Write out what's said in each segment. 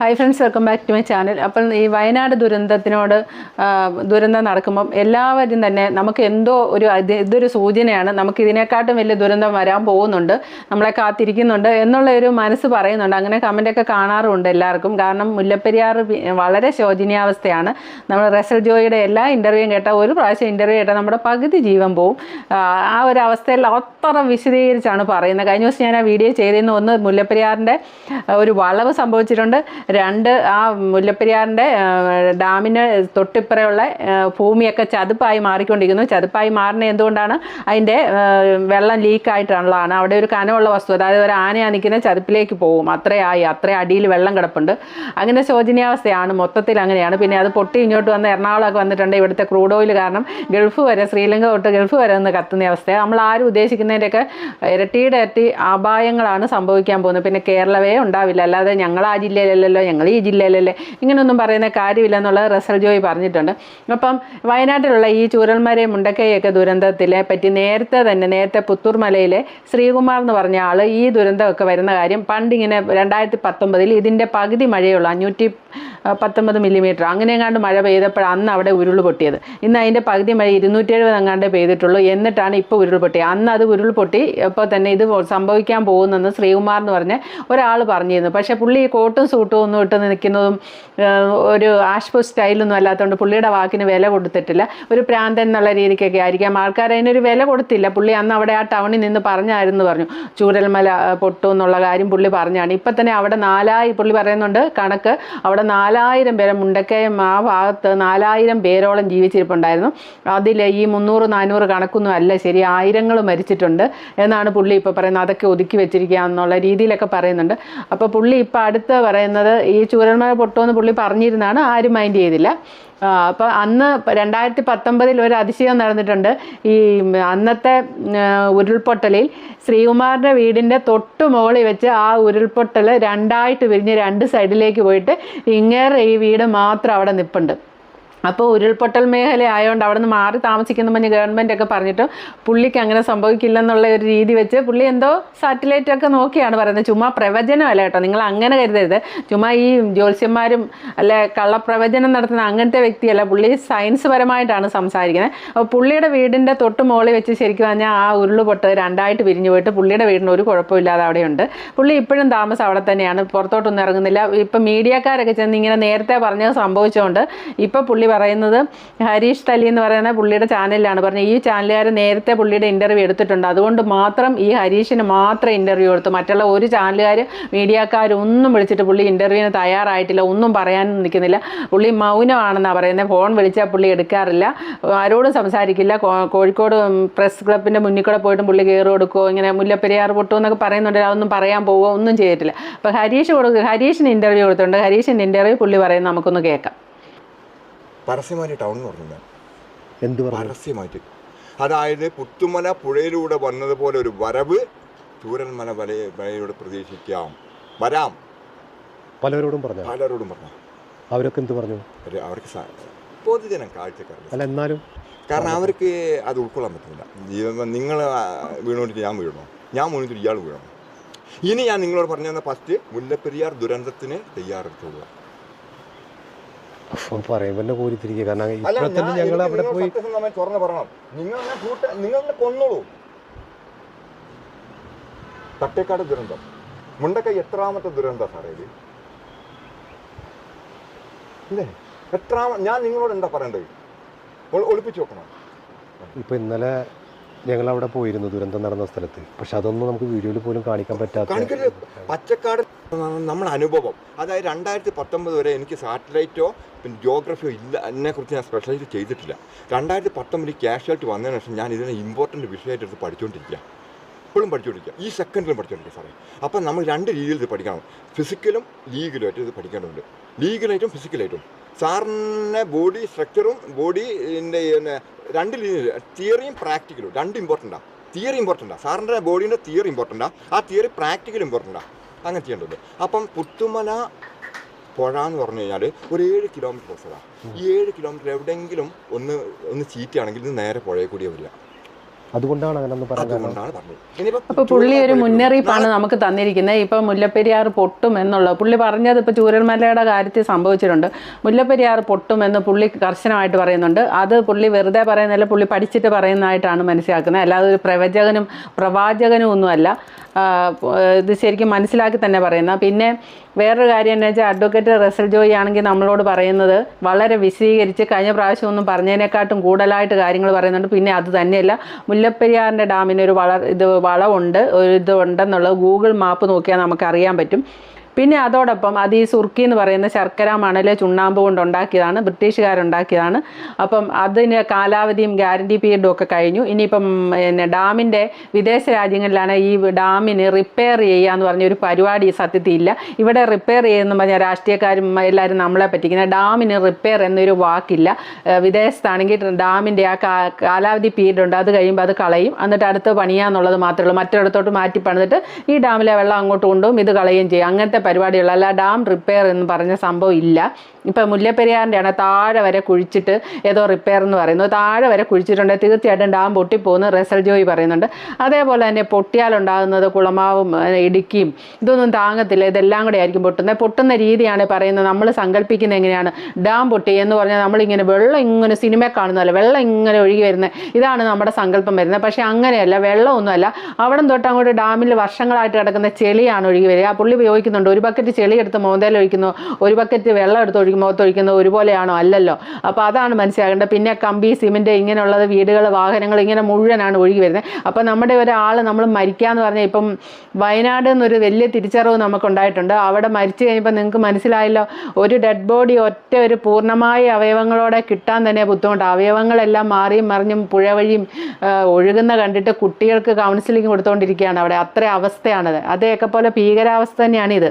Hi friends welcome back to my channel അപ്പം ഈ വയനാട് ദുരന്തത്തിനോട് ദുരന്തം നടക്കുമ്പം എല്ലാവരും തന്നെ നമുക്ക് എന്തോ ഒരു ഇതൊരു സൂചനയാണ്. നമുക്ക് ഇതിനെക്കാട്ടും വലിയ ദുരന്തം വരാൻ പോകുന്നുണ്ട്. നമ്മളെ കാത്തിരിക്കുന്നുണ്ട് എന്നുള്ള ഒരു മനസ്സ് പറയുന്നുണ്ട്. അങ്ങനെ കമന്റൊക്കെ കാണാറുണ്ട് എല്ലാവർക്കും. കാരണം മുല്ലപ്പെരിയാർ വളരെ ശോചനീയാവസ്ഥയാണ്. നമ്മൾ റസൽ ജോയിയുടെ എല്ലാ ഇന്റർവ്യൂവും കേട്ടാൽ ഒരു പ്രാവശ്യം ഇന്റർവ്യൂ കേട്ടാൽ നമ്മുടെ പകുതി ജീവൻ പോവും. ആ ഒരു അവസ്ഥയിൽ അത്ര വിശദീകരിച്ചാണ് പറയുന്നത്. കഴിഞ്ഞ ദിവസം ഞാൻ ആ വീഡിയോ ചെയ്തിരുന്ന ഒന്ന് മുല്ലപ്പെരിയാറിന്റെ ഒരു വളവ് സംഭവിച്ചിട്ടുണ്ട്. രണ്ട് ആ മുല്ലപ്പെരിയാറിന്റെ ഡാമിന് തൊട്ടിപ്പുറയുള്ള ഭൂമിയൊക്കെ ചതുപ്പായി മാറിക്കൊണ്ടിരിക്കുന്നു. ചതുപ്പായി മാറുന്നത് എന്തുകൊണ്ടാണ്? അതിന്റെ വെള്ളം ലീക്കായിട്ടുള്ളതാണ്. അവിടെ ഒരു കനമുള്ള വസ്തു അതായത് ഒരു ആനയാ നിൽക്കുന്ന ചതുപ്പിലേക്ക് പോകും. അത്രയായി അത്ര അടിയിൽ വെള്ളം കിടപ്പുണ്ട്. അങ്ങനെ ശോചനീയാവസ്ഥയാണ് മൊത്തത്തിൽ അങ്ങനെയാണ്. പിന്നെ അത് പൊട്ടി ഇങ്ങോട്ട് വന്ന് എറണാകുളമൊക്കെ വന്നിട്ടുണ്ട് ഇവിടുത്തെ ക്രൂഡ് ഓയിൽ കാരണം ഗൾഫ് വരെ ശ്രീലങ്ക തൊട്ട് ഗൾഫ് വരെ ഒന്ന് കത്തുന്ന അവസ്ഥയാണ്. നമ്മൾ ആരും ഉദ്ദേശിക്കുന്നതിന്റെയൊക്കെ ഇരട്ടിയുടെ ഇരട്ടി അപായങ്ങളാണ് സംഭവിക്കാൻ പോകുന്നത്. പിന്നെ കേരളവേ ഉണ്ടാവില്ല. അല്ലാതെ ഞങ്ങൾ ആ ജില്ലയിലല്ലല്ലോ ഞങ്ങൾ ഈ ജില്ലയിലല്ലേ? ഇങ്ങനെയൊന്നും പറയുന്ന കാര്യമില്ല എന്നുള്ളത് റസൽ ജോയ് പറഞ്ഞിട്ടുണ്ട്. അപ്പം വയനാട്ടിലുള്ള ഈ ചൂരൽമല മുണ്ടക്കൈയൊക്കെ ദുരന്തത്തിലെ പറ്റി നേരത്തെ തന്നെ നേരത്തെ പുത്തൂർ മലയിലെ ശ്രീകുമാർ എന്ന് പറഞ്ഞ ആൾ ഈ ദുരന്തമൊക്കെ വരുന്ന കാര്യം പണ്ടിങ്ങനെ രണ്ടായിരത്തി പത്തൊമ്പതിൽ ഇതിന്റെ പകുതി മഴയുള്ളൂ അഞ്ഞൂറ്റി പത്തൊമ്പത് മില്ലിമീറ്റർ അങ്ങനെ എങ്ങാണ്ട് മഴ പെയ്തപ്പോഴാണ് അന്ന് അവിടെ ഉരുൾ പൊട്ടിയത്. ഇന്ന് അതിന്റെ പകുതി മഴ ഇരുന്നൂറ്റി എഴുപത് എങ്ങാണ്ട് പെയ്തിട്ടുള്ളൂ. എന്നിട്ടാണ് ഇപ്പോൾ ഉരുൾ പൊട്ടിയത് അന്ന് അത് ഉരുൾ പൊട്ടി ഇപ്പോൾ തന്നെ ഇത് സംഭവിക്കാൻ പോകുന്നെന്ന് ശ്രീകുമാർ എന്ന് പറഞ്ഞ ഒരാൾ പറഞ്ഞിരുന്നു. പക്ഷേ പുള്ളി കോട്ടും സൂട്ടും ഒന്നും ഇട്ട് നിൽക്കുന്നതും ഒരു ആഷ്പു സ്റ്റൈലൊന്നും അല്ലാത്തതുകൊണ്ട് പുള്ളിയുടെ വാക്കിന് വില കൊടുത്തിട്ടില്ല. ഒരു പ്രാന്തൻ എന്നുള്ള രീതിക്കൊക്കെ ആയിരിക്കാം. ആൾക്കാർ അതിനൊരു വില കൊടുത്തില്ല. പുള്ളി അന്ന് അവിടെ ആ ടൗണിൽ നിന്ന് പറഞ്ഞായിരുന്നു പറഞ്ഞു. ചൂരൽമല പൊട്ടു എന്നുള്ള കാര്യം പുള്ളി പറഞ്ഞാണ്. ഇപ്പം തന്നെ അവിടെ നാലായി പുള്ളി പറയുന്നുണ്ട്. കണക്ക് അവിടെ നാലായിരം പേരെ മുണ്ടക്കയം ആ ഭാഗത്ത് നാലായിരം പേരോളം ജീവിച്ചിരിപ്പുണ്ടായിരുന്നു. അതിൽ ഈ മുന്നൂറ് നാനൂറ് കണക്കൊന്നും അല്ല ശരി ആയിരങ്ങൾ മരിച്ചിട്ടുണ്ട് എന്നാണ് പുള്ളി ഇപ്പോൾ പറയുന്നത്. അതൊക്കെ ഒതുക്കി വെച്ചിരിക്കുക എന്നുള്ള രീതിയിലൊക്കെ പറയുന്നുണ്ട്. അപ്പോൾ പുള്ളി ഇപ്പോൾ അടുത്ത് പറയുന്നത് ഈ ചൂരൽമല പൊട്ടുമെന്ന് പുള്ളി പറഞ്ഞിരുന്നാണ് ആരും മൈൻഡ് ചെയ്തില്ല. അപ്പോൾ അന്ന് രണ്ടായിരത്തി പത്തൊമ്പതിൽ ഒരു അതിശയം നടന്നിട്ടുണ്ട്. ഈ അന്നത്തെ ഉരുൾപൊട്ടലിൽ ശ്രീകുമാറിന്റെ വീടിന്റെ തൊട്ട് മുകളിൽ വെച്ച് ആ ഉരുൾപൊട്ടൽ രണ്ടായിട്ട് വിരിഞ്ഞ് രണ്ട് സൈഡിലേക്ക് പോയിട്ട് ഇങ്ങേറെ ഈ വീട് മാത്രം അവിടെ നിൽപ്പുണ്ട് അപ്പോൾ ഉരുൾപൊട്ടൽ മേഖല ആയതുകൊണ്ട് അവിടെ നിന്ന് മാറി താമസിക്കുന്ന പറഞ്ഞ് ഗവൺമെന്റ് ഒക്കെ പറഞ്ഞിട്ട് പുള്ളിക്ക് അങ്ങനെ സംഭവിക്കില്ലെന്നുള്ള ഒരു രീതി വെച്ച് പുള്ളി എന്തോ സാറ്റലൈറ്റ് ഒക്കെ നോക്കിയാണ് പറയുന്നത്. ചുമ്മാ പ്രവചനമല്ല കേട്ടോ. നിങ്ങൾ അങ്ങനെ കരുതരുത്. ചുമ്മാ ഈ ജ്യോത്സ്യന്മാരും അല്ലെ കള്ളപ്രവചനം നടത്തുന്ന അങ്ങനത്തെ വ്യക്തിയല്ല. പുള്ളി സയൻസ് പരമായിട്ടാണ് സംസാരിക്കുന്നത്. അപ്പോൾ പുള്ളിയുടെ വീടിന്റെ തൊട്ട് മുകളിൽ വെച്ച് ശരിക്കും പറഞ്ഞാൽ ആ ഉരുളുപൊട്ട് രണ്ടായിട്ട് പിരിഞ്ഞു പോയിട്ട് പുള്ളിയുടെ വീടിന് ഒരു കുഴപ്പമില്ലാതെ അവിടെയുണ്ട്. പുള്ളി ഇപ്പോഴും താമസം അവിടെ തന്നെയാണ്. പുറത്തോട്ടൊന്നും ഇറങ്ങുന്നില്ല. ഇപ്പം മീഡിയക്കാരൊക്കെ ചെന്ന് ഇങ്ങനെ നേരത്തെ പറഞ്ഞത് സംഭവിച്ചുകൊണ്ട് ഇപ്പോൾ പുള്ളി പറയുന്നത് ഹരീഷ് തലി എന്ന് പറയുന്ന പുള്ളിയുടെ ചാനലിലാണ്. പറഞ്ഞത് ഈ ചാനലുകാർ നേരത്തെ പുള്ളിയുടെ ഇന്റർവ്യൂ എടുത്തിട്ടുണ്ട്. അതുകൊണ്ട് മാത്രം ഈ ഹരീഷിന് മാത്രം ഇന്റർവ്യൂ എടുത്തു മറ്റുള്ള ഒരു ചാനലുകാർ മീഡിയക്കാരൊന്നും വിളിച്ചിട്ട് പുള്ളി ഇന്റർവ്യൂവിന് തയ്യാറായിട്ടില്ല. ഒന്നും പറയാനും നിൽക്കുന്നില്ല. പുള്ളി മൗനമാണെന്നാണ് പറയുന്നത്. ഫോൺ വിളിച്ചാൽ പുള്ളി എടുക്കാറില്ല. ആരോടും സംസാരിക്കില്ല. കോഴിക്കോട് പ്രസ് ക്ലബിന്റെ മുന്നിൽ കൂടെ പോയിട്ടും പുള്ളി കയറി കൊടുക്കുമോ ഇങ്ങനെ മുല്ലപ്പെരിയാർ പൊട്ടുമോ എന്നൊക്കെ പറയുന്നുണ്ട് അതൊന്നും പറയാൻ പോവുകയോ ഒന്നും ചെയ്തിട്ടില്ല. അപ്പോൾ ഹരീഷ് കൊടുക്കുക ഹരീഷിന് ഇന്റർവ്യൂ കൊടുത്തിട്ടുണ്ട്. ഹരീഷിന്റെ ഇന്റർവ്യൂ പുള്ളി പറയുന്നത് നമുക്കൊന്ന് കേൾക്കാം. പരസ്യമായിട്ട് ടൗൺ എന്ന് പറഞ്ഞു ഞാൻ എന്ത് പരസ്യമായിട്ട്. അതായത് പുത്തുമല പുഴയിലൂടെ വന്നതുപോലെ ഒരു വരവ് ചൂരന്മല വല വലയിലൂടെ പ്രതീക്ഷിക്കാം. വരാം. പലരോടും പറഞ്ഞു? പലരോടും പറഞ്ഞു? അവരൊക്കെ എന്ത് പറഞ്ഞു? അവർക്ക് പൊതുജനം കാഴ്ചക്കാരില്ല അല്ല എന്നാലും കാരണം അവർക്ക് അത് ഉൾക്കൊള്ളാൻ പറ്റുന്നില്ല നിങ്ങൾ വീണോണ്ടിട്ട് ഞാൻ വീഴണോ ഞാൻ വീണിട്ട് ഇയാൾ വീഴണം ഇനി ഞാൻ നിങ്ങളോട് പറഞ്ഞു തന്ന ഫസ്റ്റ് മുല്ലപ്പെരിയാർ ദുരന്തത്തിന് തയ്യാറെടുത്തുള്ള അപ്പം പറയുമ്പോൾ തന്നെ കോരിത്തിരിക്കുക കാരണം അല്ല ഇപ്പോൾ തന്നെ ഞങ്ങൾ അവിടെ പോയി തുറന്ന് പറയണം നിങ്ങൾ നിങ്ങൾ കൊന്നോളൂ. തട്ടേക്കാട് ദുരന്തം. മുണ്ടക്കൈ എത്രാമത്തെ ദുരന്തം സാറേ ഇത്? ഇല്ലേ? എത്രാമ ഞാൻ നിങ്ങളോട് എന്താ പറയേണ്ടത്? ഒളിപ്പിച്ചു നോക്കണം വെക്കണം? ഇപ്പോൾ ഇന്നലെ ഞങ്ങൾ അവിടെ പോയിരുന്നു ദുരന്തം നടന്ന സ്ഥലത്ത്. പക്ഷെ അതൊന്നും നമുക്ക് വീഡിയോയിൽ പോലും കാണിക്കാൻ പറ്റാത്ത പച്ചക്കാട് നമ്മുടെ അനുഭവം അതായത് രണ്ടായിരത്തി പത്തൊമ്പത് വരെ എനിക്ക് സാറ്റലൈറ്റോ പിന്നെ ജോഗ്രഫിയോ ഇല്ല അതിനെക്കുറിച്ച് ഞാൻ സ്പെഷ്യലൈസ് ചെയ്തിട്ടില്ല. രണ്ടായിരത്തി പത്തൊമ്പതിൽ ക്യാഷ്വാലിറ്റി വന്നതിന് ശേഷം ഞാൻ ഇതിനെ ഇമ്പോർട്ടന്റ് വിഷയമായിട്ട് എടുത്ത് പഠിച്ചുകൊണ്ടിരിക്കുക ഇപ്പോഴും പഠിച്ചുകൊണ്ടിരിക്കുക ഈ സെക്കൻഡിലും പഠിച്ചുകൊണ്ടിരിക്കുക സാറേ. അപ്പം നമ്മൾ രണ്ട് രീതിയിൽ ഇത് പഠിക്കണം. ഫിസിക്കലും ലീഗലുമായിട്ട് ഇത് പഠിക്കേണ്ടതുണ്ട്. ലീഗലായിട്ടും ഫിസിക്കലായിട്ടും സാറിന്റെ ബോഡി സ്ട്രക്ചറും ബോഡിന്റെ രണ്ട് രീതിയിൽ തിയറിയും പ്രാക്ടിക്കലും രണ്ട് ഇമ്പോർട്ടന്റാണ് തിയറി ഇമ്പോർട്ടന്റാണ് സാറിന്റെ ബോഡീന്റെ തിയറി ഇമ്പോർട്ടന്റാണ് ആ. തിയറി പ്രാക്ടിക്കൽ ഇമ്പോർട്ടന്റാണ് അങ്ങനെ ചെയ്യേണ്ടത് അപ്പം പുത്തുമല പുഴ എന്ന് പറഞ്ഞു കഴിഞ്ഞാൽ ഒരു ഏഴ് കിലോമീറ്റർ സ്ഥലമാണ് ഈ ഏഴ് കിലോമീറ്റർ എവിടെയെങ്കിലും ഒന്ന് ഒന്ന് ചീറ്റുകയാണെങ്കിൽ ഇത് നേരെ പുഴയിൽ കൂടിയേ വരില്ല അതുകൊണ്ടാണ് അങ്ങനെ ഒന്ന് പറയാൻ കാരണം. അതുകൊണ്ടാണ് അപ്പൊ പുള്ളി ഒരു മുന്നറിയിപ്പാണ് നമുക്ക് തന്നിരിക്കുന്നത്. ഇപ്പൊ മുല്ലപ്പെരിയാർ പൊട്ടും എന്നുള്ളത് പുള്ളി പറഞ്ഞത് ഇപ്പൊ ചൂരൽമലയുടെ കാര്യത്തിൽ സംഭവിച്ചിട്ടുണ്ട്. മുല്ലപ്പെരിയാർ പൊട്ടും എന്ന് പുള്ളി കർശനമായിട്ട് പറയുന്നുണ്ട്. അത് പുള്ളി വെറുതെ പറയുന്നതല്ല പുള്ളി പഠിച്ചിട്ട് പറയുന്നതായിട്ടാണ് മനസ്സിലാക്കുന്നത്. അല്ലാതെ ഒരു പ്രവചകനും പ്രവാചകനും ഒന്നുമല്ല. ഇത് ശരിക്കും മനസ്സിലാക്കി തന്നെ പറയുന്ന. പിന്നെ വേറൊരു കാര്യം എന്ന് വെച്ചാൽ അഡ്വക്കേറ്റ് റസൽ ജോയി ആണെങ്കിൽ നമ്മളോട് പറയുന്നത് വളരെ വിശദീകരിച്ച് കഴിഞ്ഞ പ്രാവശ്യം ഒന്നും പറഞ്ഞതിനെക്കാട്ടും കൂടുതലായിട്ട് കാര്യങ്ങൾ പറയുന്നുണ്ട്. പിന്നെ അത് തന്നെയല്ല മുല്ലപ്പെരിയാറിന്റെ ഡാമിന് ഒരു വള ഇത് വളമുണ്ട് ഒരു ഇത് ഉണ്ടെന്നുള്ളത് ഗൂഗിൾ മാപ്പ് നോക്കിയാൽ നമുക്ക് അറിയാൻ പറ്റും. പിന്നെ അതോടൊപ്പം അത് ഈ സുർക്കി എന്ന് പറയുന്ന ശർക്കര മണൽ ചുണ്ണാമ്പ് കൊണ്ട് ഉണ്ടാക്കിയതാണ് ബ്രിട്ടീഷുകാരുണ്ടാക്കിയതാണ്. അപ്പം അതിന് കാലാവധിയും ഗ്യാരണ്ടി പീരീഡും ഒക്കെ കഴിഞ്ഞു. ഇനിയിപ്പം പിന്നെ ഡാമിന്റെ വിദേശ രാജ്യങ്ങളിലാണ് ഈ ഡാമിന് റിപ്പയർ ചെയ്യുക എന്ന് പറഞ്ഞ ഒരു പരിപാടി സത്യത്തിൽ ഇല്ല. ഇവിടെ റിപ്പയർ ചെയ്യുന്ന പറഞ്ഞാൽ രാഷ്ട്രീയക്കാരും എല്ലാവരും നമ്മളെ പറ്റിക്കുന്ന ഡാമിന് റിപ്പയർ എന്നൊരു വാക്കില്ല. വിദേശത്താണെങ്കിൽ ഡാമിന്റെ ആ കാലാവധി പീരീഡ് ഉണ്ട്. അത് കഴിയുമ്പോൾ അത് കളയും. എന്നിട്ട് അടുത്ത് പണിയാന്നുള്ളത് മാത്രമേ ഉള്ളൂ. മറ്റൊരിടത്തോട്ട് മാറ്റി പണിതിട്ട് ഈ ഡാമിലെ വെള്ളം അങ്ങോട്ട് കൊണ്ടുപോകും. ഇത് കളയുകയും ചെയ്യും. അങ്ങനത്തെ പരിപാടികൾ അല്ല ഡാം റിപ്പയർ എന്ന് പറഞ്ഞ സംഭവം ഇല്ല. ഇപ്പം മുല്ലപ്പെരിയാറിന്റെ ആണ് താഴെ വരെ കുഴിച്ചിട്ട് ഏതോ റിപ്പയർ എന്ന് പറയുന്നു. താഴെ വരെ കുഴിച്ചിട്ടുണ്ട്. തീർച്ചയായിട്ടും ഡാം പൊട്ടിപ്പോകുന്നു റെസൽ ജോയി പറയുന്നുണ്ട്. അതേപോലെ തന്നെ പൊട്ടിയാലുണ്ടാകുന്നത് കുളമാവും ഇടുക്കിയും ഇതൊന്നും താങ്ങത്തില്ല. ഇതെല്ലാം കൂടെ ആയിരിക്കും പൊട്ടുന്നത്. പൊട്ടുന്ന രീതിയാണ് പറയുന്നത്. നമ്മൾ സങ്കല്പിക്കുന്നത് എങ്ങനെയാണ്? ഡാം പൊട്ടി എന്ന് പറഞ്ഞാൽ നമ്മളിങ്ങനെ വെള്ളം ഇങ്ങനെ സിനിമ കാണുന്നതല്ല? വെള്ളം ഇങ്ങനെ ഒഴുകി വരുന്നത്. ഇതാണ് നമ്മുടെ സങ്കല്പം വരുന്നത്. പക്ഷേ അങ്ങനെയല്ല. വെള്ളമൊന്നുമല്ല. അവിടെ തൊട്ട് അങ്ങോട്ട് ഡാമിൽ വർഷങ്ങളായിട്ട് കിടക്കുന്ന ചെളിയാണ് ഒഴുകി വരിക. പുള്ളി ഉപയോഗിക്കുന്നുണ്ട്. ഒരു ബക്കറ്റ് ചെളി എടുത്ത് മോന്തയിൽ ഒഴിക്കുന്നു ഒരു ബക്കറ്റ് വെള്ളം എടുത്ത് ഒഴിക്കും മുഖത്ത് ഒഴിക്കുന്നത് ഒരുപോലെയാണോ? അല്ലല്ലോ. അപ്പോൾ അതാണ് മനസ്സിലാകേണ്ടത്. പിന്നെ കമ്പി സിമെന്റ് ഇങ്ങനെയുള്ളത് വീടുകൾ വാഹനങ്ങൾ ഇങ്ങനെ മുഴുവനാണ് ഒഴുകി വരുന്നത്. അപ്പോൾ നമ്മുടെ ഒരാൾ നമ്മൾ മരിക്കാന്ന് പറഞ്ഞാൽ ഇപ്പം വയനാട് എന്നൊരു വലിയ തിരിച്ചറിവ് നമുക്കുണ്ടായിട്ടുണ്ട്. അവിടെ മരിച്ചു കഴിഞ്ഞപ്പോൾ നിങ്ങൾക്ക് മനസ്സിലായല്ലോ ഒരു ഡെഡ് ബോഡി ഒറ്റ ഒരു പൂർണമായ അവയവങ്ങളോടെ കിട്ടാൻ തന്നെ ബുദ്ധിമുട്ടാണ് അവയവങ്ങളെല്ലാം മാറിയും മറിഞ്ഞും പുഴ വഴിയും ഒഴുകുന്ന കണ്ടിട്ട് കുട്ടികൾക്ക് കൗൺസിലിംഗ് കൊടുത്തുകൊണ്ടിരിക്കുകയാണ് അവിടെ. അത്ര അവസ്ഥയാണത്. അതേക്കെ പോലെ ഭീകരാവസ്ഥ തന്നെയാണിത്.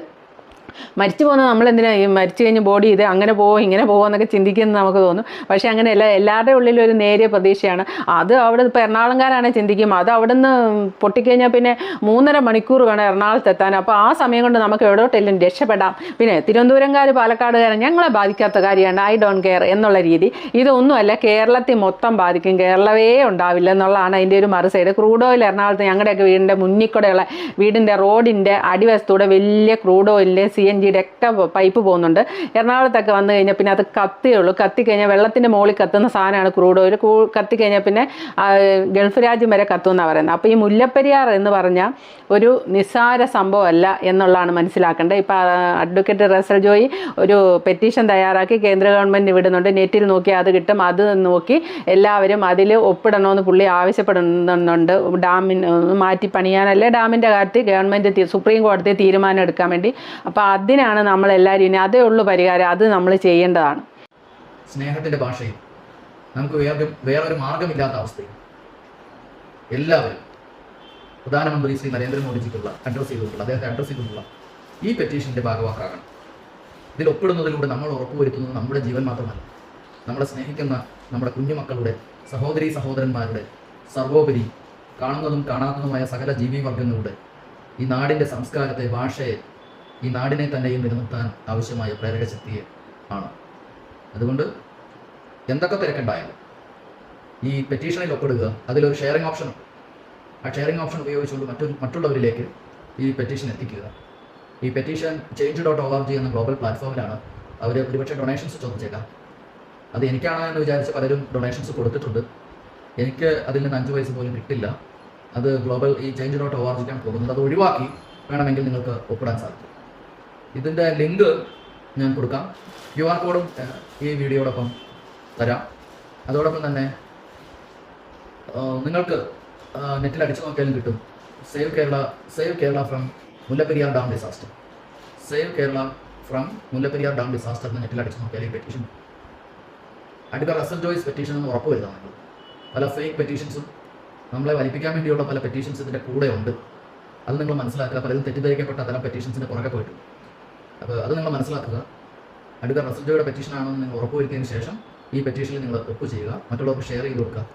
മരിച്ചു പോകുന്ന നമ്മൾ എന്തിനാ ഈ മരിച്ചു കഴിഞ്ഞ് ബോഡി ഇത് അങ്ങനെ പോവോ ഇങ്ങനെ പോവോ എന്നൊക്കെ ചിന്തിക്കുന്നത് നമുക്ക് തോന്നും. പക്ഷേ അങ്ങനെയല്ല എല്ലാവരുടെ ഉള്ളിലും ഒരു നേരിയ പ്രതീക്ഷയാണ്. അത് അവിടെ ഇപ്പോൾ എറണാകുളംകാരാണ് ചിന്തിക്കും. അത് അവിടെ നിന്ന് പൊട്ടിക്കഴിഞ്ഞാൽ പിന്നെ മൂന്നര മണിക്കൂർ വേണം എറണാകുളത്ത് എത്താൻ. അപ്പോൾ ആ സമയം കൊണ്ട് നമുക്ക് എവിടോട്ടെല്ലാം രക്ഷപ്പെടാം. പിന്നെ തിരുവനന്തപുരംകാർ പാലക്കാടുകാരൻ ഞങ്ങളെ ബാധിക്കാത്ത കാര്യമാണ്. ഐ ഡോണ്ട് കെയർ എന്നുള്ള രീതി. ഇതൊന്നുമല്ല കേരളത്തിൽ മൊത്തം ബാധിക്കും. കേരളവേ ഉണ്ടാവില്ല എന്നുള്ളതാണ് അതിന്റെ ഒരു മറു സൈഡ്. ക്രൂഡ് ഓയിൽ എറണാകുളത്ത് ഞങ്ങളുടെയൊക്കെ വീടിന്റെ മുന്നിൽ കൂടെയുള്ള വീടിന്റെ റോഡിന്റെ അടിവശത്തൂടെ വലിയ ക്രൂഡ് ഓയിലിന്റെ സി എൻ ജിയുടെ ഒക്കെ പൈപ്പ് പോകുന്നുണ്ട്. എറണാകുളത്തൊക്കെ വന്നു കഴിഞ്ഞാൽ പിന്നെ അത് കത്തിയേ ഉള്ളൂ. കത്തി കഴിഞ്ഞാൽ വെള്ളത്തിന്റെ മുകളിൽ കത്തുന്ന സാധനമാണ് ക്രൂഡ് ഓയിൽ കത്തി കഴിഞ്ഞാൽ പിന്നെ ഗൾഫ് രാജ്യം വരെ കത്തുമെന്നാണ് പറയുന്നത്. അപ്പോൾ ഈ മുല്ലപ്പെരിയാർ എന്ന് പറഞ്ഞാൽ ഒരു നിസ്സാര സംഭവമല്ല എന്നുള്ളതാണ് മനസ്സിലാക്കേണ്ടത്. ഇപ്പോൾ അഡ്വക്കേറ്റ് റസൽ ജോയി ഒരു പെറ്റീഷൻ തയ്യാറാക്കി കേന്ദ്ര ഗവൺമെന്റ് വിടുന്നുണ്ട്. നെറ്റിൽ നോക്കി അത് കിട്ടും. അത് നോക്കി എല്ലാവരും അതിൽ ഒപ്പിടണമെന്ന് പുള്ളി ആവശ്യപ്പെടുന്നുണ്ട്. ഡാമിന് മാറ്റി പണിയാനല്ലേ ഡാമിന്റെ കാര്യത്തിൽ ഗവൺമെന്റ് സുപ്രീം കോടതി തീരുമാനം എടുക്കാൻ വേണ്ടി. അപ്പോൾ അതിനാണ് നമ്മൾ എല്ലാവരും ഇനി അതേ ഉള്ളൂ പരിഹാരം അത് നമ്മൾ ചെയ്യേണ്ടതാണ്. സ്നേഹത്തിന്റെ ഭാഷയിൽ നമുക്ക് വേറെ വേറൊരു മാർഗമില്ലാത്ത അവസ്ഥയിൽ എല്ലാവരും പ്രധാനമന്ത്രി ശ്രീ നരേന്ദ്രമോദിജിക്കുള്ള അഡ്രസ് ചെയ്തിട്ടുള്ള അദ്ദേഹത്തെ അഡ്രസ് ചെയ്തിട്ടുള്ള ഈ പെറ്റീഷന്റെ ഭാഗവാക്കാകണം. ഇതിൽ ഒപ്പിടുന്നതിലൂടെ നമ്മൾ ഉറപ്പുവരുത്തുന്നത് നമ്മുടെ ജീവൻ മാത്രമല്ല നമ്മളെ സ്നേഹിക്കുന്ന നമ്മുടെ കുഞ്ഞുമക്കളുടെ സഹോദരി സഹോദരന്മാരുടെ സർവോപരി കാണുന്നതും കാണാത്തതുമായ സകല ജീവിവർഗങ്ങളുടെ ഈ നാടിന്റെ സംസ്കാരത്തെ ഭാഷയെ ഈ നാടിനെ തന്നെയും നിലനിർത്താൻ ആവശ്യമായ പ്രേരക ശക്തിയെ ആണ്. അതുകൊണ്ട് എന്തൊക്കെ തിരക്കുണ്ടായാലും ഈ പെറ്റീഷനിൽ ഒപ്പിടുക അതിലൊരു ഷെയറിംഗ് ഓപ്ഷൻ ആ ഷെയറിംഗ് ഓപ്ഷൻ ഉപയോഗിച്ചുകൊണ്ട് മറ്റൊരു മറ്റുള്ളവരിലേക്ക് ഈ പെറ്റീഷൻ എത്തിക്കുക. ഈ petition change dot O R G എന്ന ഗ്ലോബൽ പ്ലാറ്റ്ഫോമിലാണ് അവർ ഒരുപക്ഷെ ഡൊണേഷൻസ് ചോദിച്ചേക്കാം. അത് എനിക്കാണോ എന്ന് വിചാരിച്ച് പലരും ഡൊണേഷൻസ് കൊടുത്തിട്ടുണ്ട്. എനിക്ക് അതിൽ നിന്ന് അഞ്ച് പൈസ പോലും കിട്ടില്ല. അത് ഗ്ലോബൽ ഈ ചേഞ്ച് ഡോട്ട് ഓ ആർ ജിക്കാണ് പോകുന്നത്. അത് ഒഴിവാക്കി വേണമെങ്കിൽ നിങ്ങൾക്ക് ഒപ്പിടാൻ സാധിക്കും. ഇതിന്റെ ലിങ്ക് ഞാൻ കൊടുക്കാം. ക്യു ആർ കോഡും ഈ വീഡിയോടൊപ്പം തരാം. അതോടൊപ്പം തന്നെ നിങ്ങൾക്ക് നെറ്റിൽ അടിച്ചു നോക്കിയാലും കിട്ടും. Save Kerala save Kerala from Mullaperiyar dam disaster. Save Kerala from Mullaperiyar dam disaster എന്ന് നെറ്റിൽ അടിച്ചു നോക്കിയാൽ ഈ പെറ്റീഷൻ. അടുക്ക റസൽ ജോയ്സ് പെറ്റീഷൻ എന്ന് ഉറപ്പ് വരുത്താം നിങ്ങൾ പല ഫേക്ക് പെറ്റീഷൻസും നമ്മളെ വലിപ്പിക്കാൻ വേണ്ടിയുള്ള പല പെറ്റീഷൻസ് ഇതിന്റെ കൂടെ ഉണ്ട് അത് നിങ്ങൾ മനസ്സിലാക്കുക. പലരും തെറ്റിദ്ധരിക്കപ്പെട്ട തരം പെറ്റീഷൻസിന്റെ പുറകെ പോയിട്ടുണ്ട്. അപ്പോൾ അത് നിങ്ങൾ മനസ്സിലാക്കുക. അടുത്ത പെറ്റീഷൻ ആണെന്ന് നിങ്ങൾ ഉറപ്പുവരുത്തിയതിന് ശേഷം ഈ പെറ്റീഷനിൽ നിങ്ങൾ ഒപ്പ് ചെയ്യുക. മറ്റുള്ളവർക്ക് ഷെയർ ചെയ്ത് കൊടുക്കുക.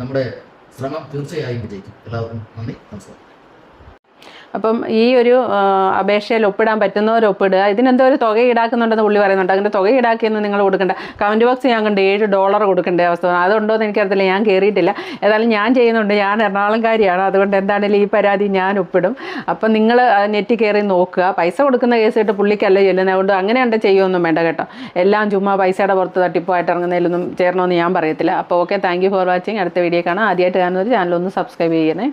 നമ്മുടെ ശ്രമം തീർച്ചയായും വിജയിക്കും. എല്ലാവർക്കും നന്ദി. നമസ്കാരം. അപ്പം ഈ ഒരു അപേക്ഷയിൽ ഒപ്പിടാൻ പറ്റുന്നവർ ഒപ്പിടുക. ഇതിനെന്തോ ഒരു തുക ഈടാക്കുന്നുണ്ടെന്ന് പുള്ളി പറയുന്നുണ്ട്. അതിന്റെ തുക ഈടാക്കിയെന്ന് നിങ്ങൾ കൊടുക്കേണ്ട. കമന്റ് ബോക്സ് ഞാൻ കണ്ട് ഏഴ് ഡോളർ കൊടുക്കേണ്ട അവസ്ഥ. അതുണ്ടോ എന്ന് എനിക്കറിയത്തില്ല. ഞാൻ കയറിയിട്ടില്ല ഏതായാലും ഞാൻ ചെയ്യുന്നുണ്ട്. ഞാൻ എറണാകുളംകാരിയാണ്. അതുകൊണ്ട് എന്താണെങ്കിലും ഈ പരാതി ഞാൻ ഒപ്പിടും. അപ്പം നിങ്ങൾ നെറ്റ് കയറി നോക്കുക. പൈസ കൊടുക്കുന്ന കേസ് കേട്ട് പുള്ളിക്കല്ല ചെല്ലുന്നത്. അതുകൊണ്ട് അങ്ങനെ ഉണ്ട് ചെയ്യുമൊന്നും വേണ്ട കേട്ടോ. എല്ലാം ചുമ്മാ പൈസയുടെ പുറത്ത് തട്ടിപ്പായിട്ട് ഇറങ്ങുന്നതിലൊന്നും ചേരണമെന്ന് ഞാൻ പറയത്തില്ല. അപ്പോൾ ഓക്കെ താങ്ക് ഫോർ വാച്ചിങ് അടുത്ത വീഡിയോ കാണാം. ആദ്യമായിട്ട് കാണുന്നവർ ചാനൽ ഒന്ന് സബ്സ്ക്രൈബ് ചെയ്യണേ.